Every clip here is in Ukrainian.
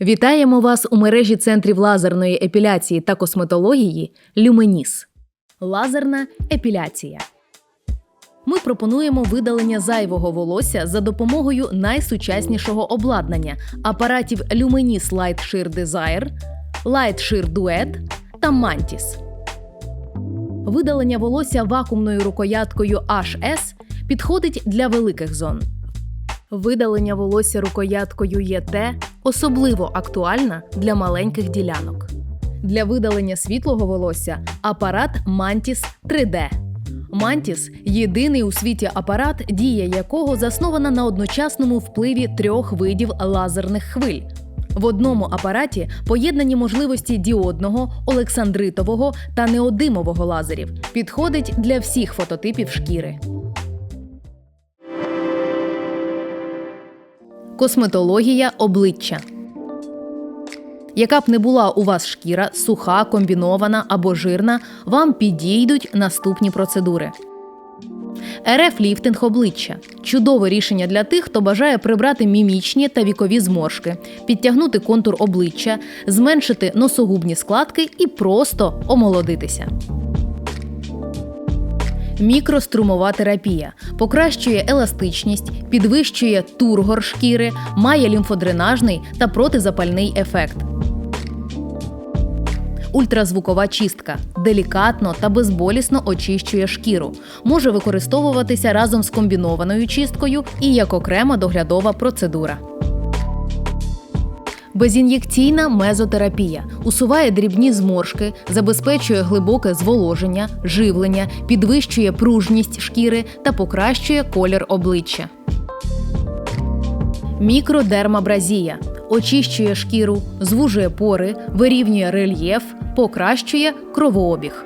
Вітаємо вас у мережі центрів лазерної епіляції та косметології Люменіс. Лазерна епіляція. Ми пропонуємо видалення зайвого волосся за допомогою найсучаснішого обладнання апаратів Lumenis Light Shear Desire, Light Shear Duet та Mantis. Видалення волосся вакуумною рукояткою HS підходить для великих зон. Видалення волосся рукояткою ЄТ особливо актуальна для маленьких ділянок. Для видалення світлого волосся апарат Mantis 3D. Mantis – єдиний у світі апарат, дія якого заснована на одночасному впливі трьох видів лазерних хвиль. В одному апараті поєднані можливості діодного, олександритового та неодимового лазерів. Підходить для всіх фототипів шкіри. Косметологія обличчя. Яка б не була у вас шкіра, суха, комбінована або жирна, вам підійдуть наступні процедури. РФ ліфтинг обличчя чудове рішення для тих, хто бажає прибрати мімічні та вікові зморшки, підтягнути контур обличчя, зменшити носогубні складки і просто омолодитися. Мікрострумова терапія покращує еластичність, підвищує тургор шкіри, має лімфодренажний та протизапальний ефект. Ультразвукова чистка делікатно та безболісно очищує шкіру. Може використовуватися разом з комбінованою чисткою і як окрема доглядова процедура. Безін'єкційна мезотерапія усуває дрібні зморшки, забезпечує глибоке зволоження, живлення, підвищує пружність шкіри та покращує колір обличчя. Мікродермабразія очищує шкіру, звужує пори, вирівнює рельєф, покращує кровообіг.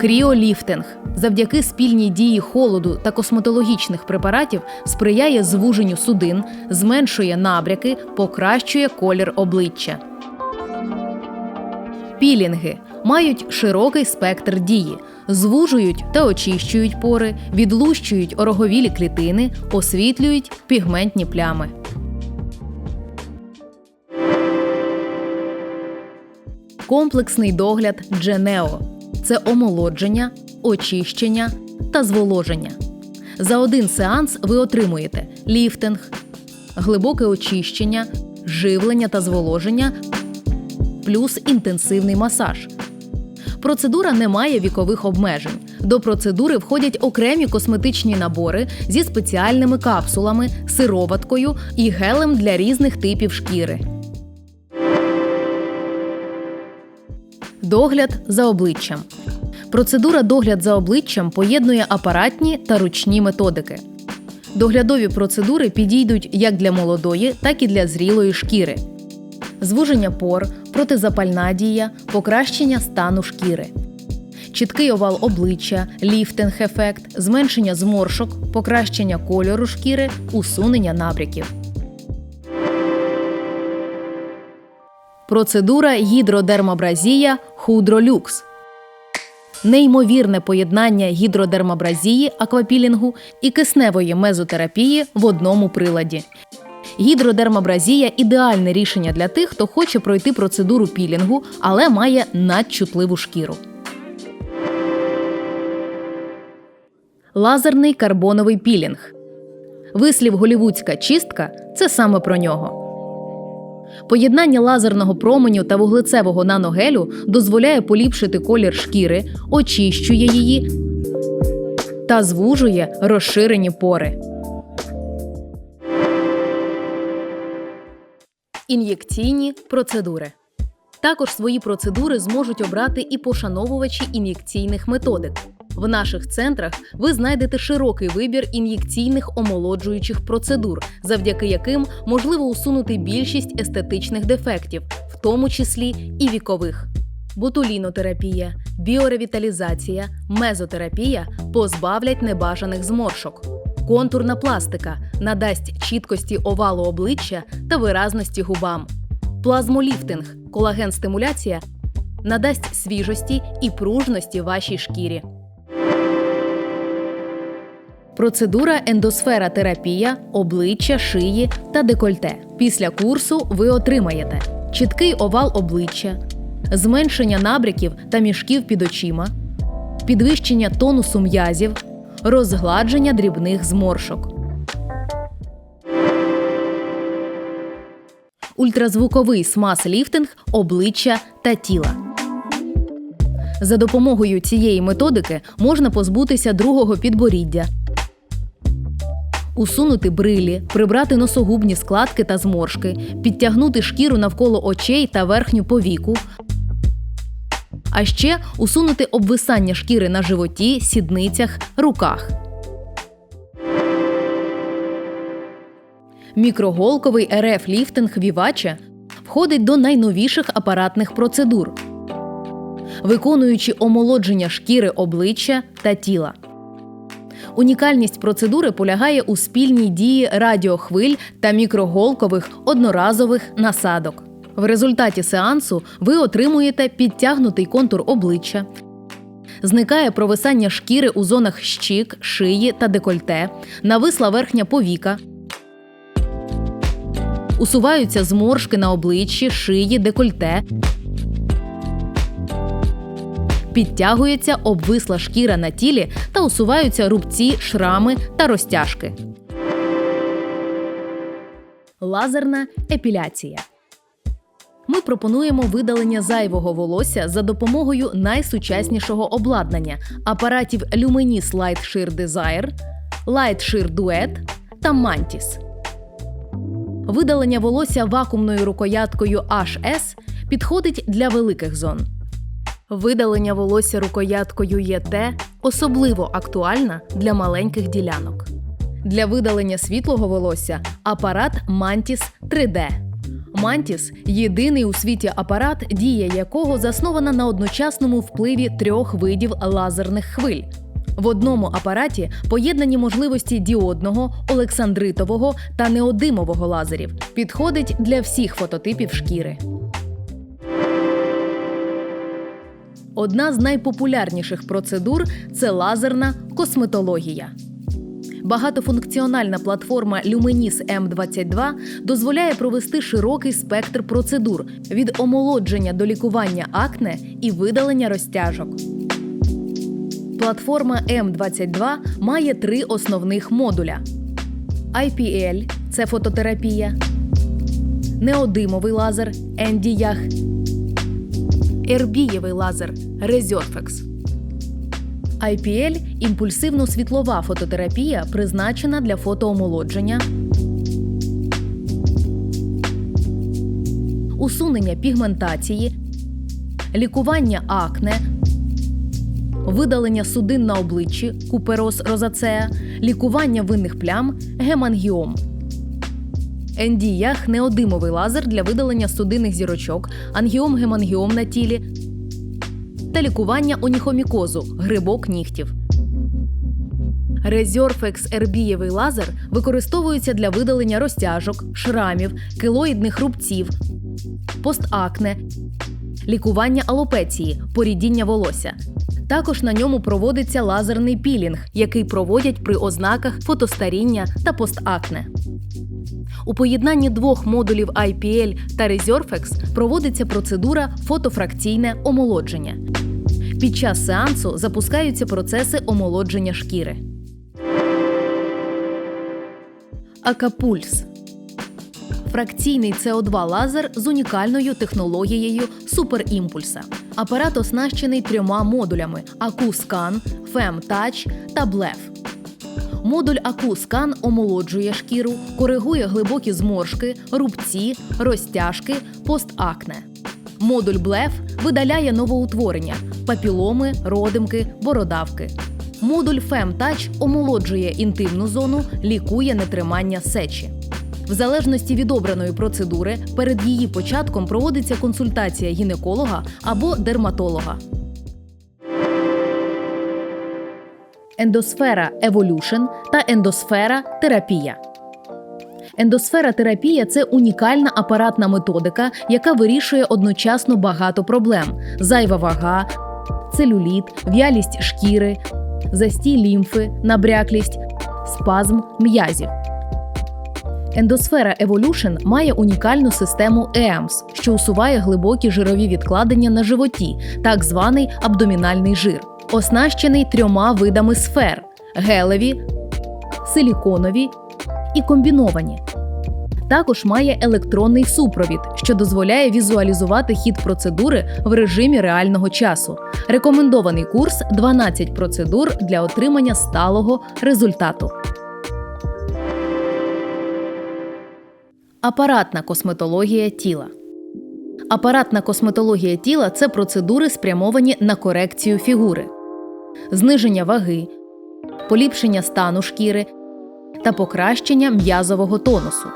Кріоліфтинг завдяки спільній дії холоду та косметологічних препаратів сприяє звуженню судин, зменшує набряки, покращує колір обличчя. Пілінги мають широкий спектр дії, звужують та очищують пори, відлущують ороговілі клітини, освітлюють пігментні плями. Комплексний догляд Дженео це омолодження, очищення та зволоження. За один сеанс ви отримуєте ліфтинг, глибоке очищення, живлення та зволоження, плюс інтенсивний масаж. Процедура не має вікових обмежень. До процедури входять окремі косметичні набори зі спеціальними капсулами, сироваткою і гелем для різних типів шкіри. Догляд за обличчям. Процедура догляд за обличчям поєднує апаратні та ручні методики. Доглядові процедури підійдуть як для молодої, так і для зрілої шкіри. Звуження пор, протизапальна дія, покращення стану шкіри. Чіткий овал обличчя, ліфтинг-ефект, зменшення зморшок, покращення кольору шкіри, усунення набряків. Процедура гідродермабразія Худролюкс. Неймовірне поєднання гідродермабразії аквапілінгу і кисневої мезотерапії в одному приладі. Гідродермабразія ідеальне рішення для тих, хто хоче пройти процедуру пілінгу, але має надчутливу шкіру. Лазерний карбоновий пілінг. Вислів голівудська чистка це саме про нього. Поєднання лазерного променю та вуглецевого наногелю дозволяє поліпшити колір шкіри, очищує її та звужує розширені пори. Ін'єкційні процедури. Також свої процедури зможуть обрати і пошановувачі ін'єкційних методик. В наших центрах ви знайдете широкий вибір ін'єкційних омолоджуючих процедур, завдяки яким можливо усунути більшість естетичних дефектів, в тому числі і вікових. Ботулінотерапія, біоревіталізація, мезотерапія позбавлять небажаних зморшок. Контурна пластика надасть чіткості овалу обличчя та виразності губам. Плазмоліфтинг, колаген-стимуляція надасть свіжості і пружності вашій шкірі. Процедура ендосфера терапія, обличчя, шиї та декольте. Після курсу ви отримаєте чіткий овал обличчя, зменшення набряків та мішків під очима, підвищення тонусу м'язів, розгладження дрібних зморшок. Ультразвуковий смаз-ліфтинг обличчя та тіла. За допомогою цієї методики можна позбутися другого підборіддя, усунути брилі, прибрати носогубні складки та зморшки, підтягнути шкіру навколо очей та верхню повіку. А ще усунути обвисання шкіри на животі, сідницях, руках. Мікроголковий РФ ліфтинг Вівача входить до найновіших апаратних процедур, виконуючи омолодження шкіри обличчя та тіла. Унікальність процедури полягає у спільній дії радіохвиль та мікроголкових одноразових насадок. В результаті сеансу ви отримуєте підтягнутий контур обличчя, зникає провисання шкіри у зонах щік, шиї та декольте, нависла верхня повіка. Усуваються зморшки на обличчі, шиї, декольте. Підтягується обвисла шкіра на тілі та усуваються рубці, шрами та розтяжки. Лазерна епіляція. Ми пропонуємо видалення зайвого волосся за допомогою найсучаснішого обладнання апаратів Lumenis Light Shear Desire, Light Shear Duet та Mantis. Видалення волосся вакуумною рукояткою HS підходить для великих зон. Видалення волосся рукояткою ЄТ особливо актуальна для маленьких ділянок. Для видалення світлого волосся апарат Mantis 3D. Mantis – єдиний у світі апарат, дія якого заснована на одночасному впливі трьох видів лазерних хвиль. В одному апараті поєднані можливості діодного, олександритового та неодимового лазерів. Підходить для всіх фототипів шкіри. Одна з найпопулярніших процедур це лазерна косметологія. Багатофункціональна платформа Lumenis M22 дозволяє провести широкий спектр процедур від омолодження до лікування акне і видалення розтяжок. Платформа М22 має три основних модуля: IPL – це фототерапія, неодимовий лазер Ендіях, ербієвий лазер Резерфекс. IPL – імпульсивно-світлова фототерапія, призначена для фотоомолодження, усунення пігментації, лікування акне, видалення судин на обличчі, купероз розацеа, лікування винних плям, гемангіом. Ендіях неодимовий лазер для видалення судинних зірочок, ангіом-гемангіом на тілі та лікування оніхомікозу грибок нігтів. Резерфекс ербієвий лазер використовується для видалення розтяжок, шрамів, килоїдних рубців, постакне, лікування алопеції, порідіння волосся. Також на ньому проводиться лазерний пілінг, який проводять при ознаках фотостаріння та постакне. У поєднанні двох модулів IPL та Resurfex проводиться процедура фотофракційне омолодження. Під час сеансу запускаються процеси омолодження шкіри. Акапульс фракційний СО2 лазер з унікальною технологією суперімпульса. Апарат оснащений трьома модулями: AQ-Scan, FemTouch та BLEF. Модуль AQ-Scan омолоджує шкіру, коригує глибокі зморшки, рубці, розтяжки, постакне. Модуль BLEF видаляє новоутворення, папіломи, родимки, бородавки. Модуль FemTouch омолоджує інтимну зону, лікує нетримання сечі. В залежності від обраної процедури, перед її початком проводиться консультація гінеколога або дерматолога. Ендосфера Evolution та ендосфера терапія. Ендосфера терапія це унікальна апаратна методика, яка вирішує одночасно багато проблем: зайва вага, целюліт, в'ялість шкіри, застій лімфи, набряклість, спазм м'язів. Ендосфера Evolution має унікальну систему EAMS, що усуває глибокі жирові відкладення на животі, так званий абдомінальний жир, оснащений трьома видами сфер: гелеві, силіконові і комбіновані. Також має електронний супровід, що дозволяє візуалізувати хід процедури в режимі реального часу. Рекомендований курс 12 процедур для отримання сталого результату. Апаратна косметологія тіла. Апаратна косметологія тіла це процедури, спрямовані на корекцію фігури, зниження ваги, поліпшення стану шкіри та покращення м'язового тонусу.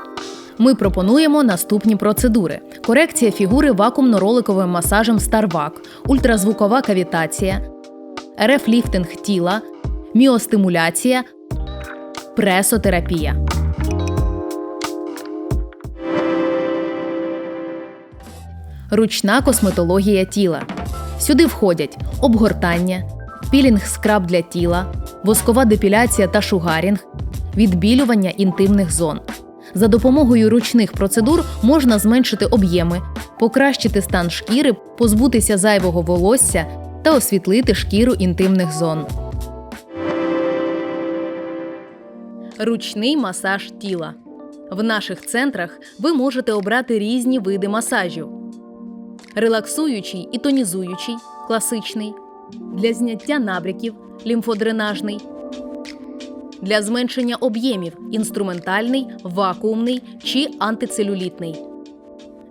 Ми пропонуємо наступні процедури: корекція фігури вакуумно-роликовим масажем Starvac, ультразвукова кавітація, РФ-ліфтинг тіла, міостимуляція, пресотерапія. Ручна косметологія тіла. Сюди входять обгортання, пілінг скраб для тіла, воскова депіляція та шугарінг, відбілювання інтимних зон. За допомогою ручних процедур можна зменшити об'єми, покращити стан шкіри, позбутися зайвого волосся та освітлити шкіру інтимних зон. Ручний масаж тіла. В наших центрах ви можете обрати різні види масажів: релаксуючий і тонізуючий, класичний, для зняття набряків, лімфодренажний, для зменшення об'ємів інструментальний, вакуумний чи антицелюлітний.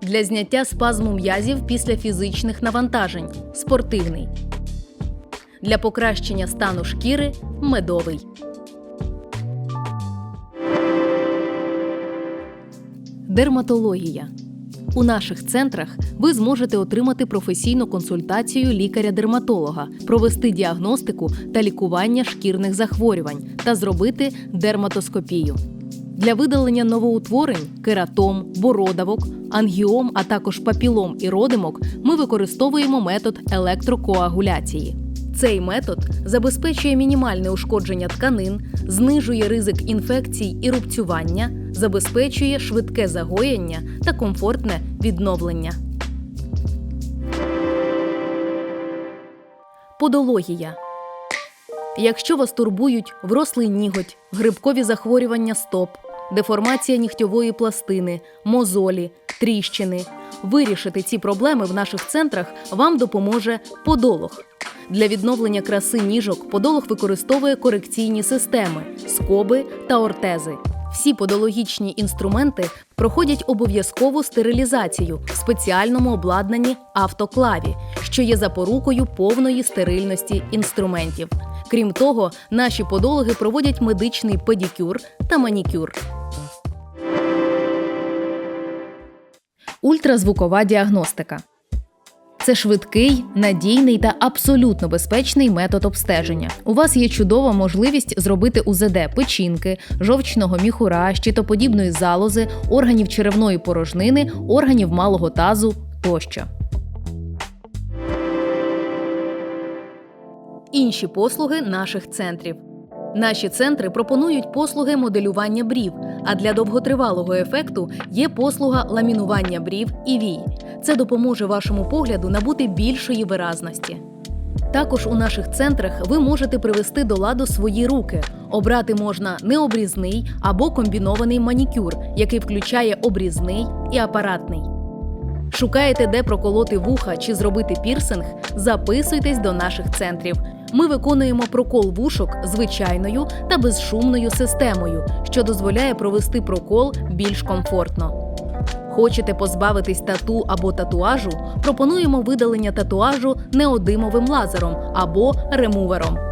Для зняття спазму м'язів після фізичних навантажень спортивний. Для покращення стану шкіри медовий. Дерматологія. У наших центрах ви зможете отримати професійну консультацію лікаря-дерматолога, провести діагностику та лікування шкірних захворювань та зробити дерматоскопію. Для видалення новоутворень, кератом, бородавок, ангіом, а також папілом і родимок ми використовуємо метод електрокоагуляції. Цей метод забезпечує мінімальне ушкодження тканин, знижує ризик інфекцій і рубцювання, забезпечує швидке загоєння та комфортне відновлення. Подологія. Якщо вас турбують врослий ніготь, грибкові захворювання стоп, деформація нігтьової пластини, мозолі, тріщини, вирішити ці проблеми в наших центрах вам допоможе подолог. Для відновлення краси ніжок подолог використовує корекційні системи, скоби та ортези. Всі подологічні інструменти проходять обов'язкову стерилізацію в спеціальному обладнанні автоклаві, що є запорукою повної стерильності інструментів. Крім того, наші подологи проводять медичний педикюр та манікюр. Ультразвукова діагностика. Це швидкий, надійний та абсолютно безпечний метод обстеження. У вас є чудова можливість зробити УЗД печінки, жовчного міхура, щитоподібної залози, органів черевної порожнини, органів малого тазу тощо. Інші послуги наших центрів. Наші центри пропонують послуги моделювання брів, а для довготривалого ефекту є послуга ламінування брів і вій. Це допоможе вашому погляду набути більшої виразності. Також у наших центрах ви можете привести до ладу свої руки. Обрати можна необрізний або комбінований манікюр, який включає обрізний і апаратний. Шукаєте, де проколоти вуха чи зробити пірсинг? Записуйтесь до наших центрів. Ми виконуємо прокол вушок звичайною та безшумною системою, що дозволяє провести прокол більш комфортно. Хочете позбавитись тату або татуажу? Пропонуємо видалення татуажу неодимовим лазером або ремувером.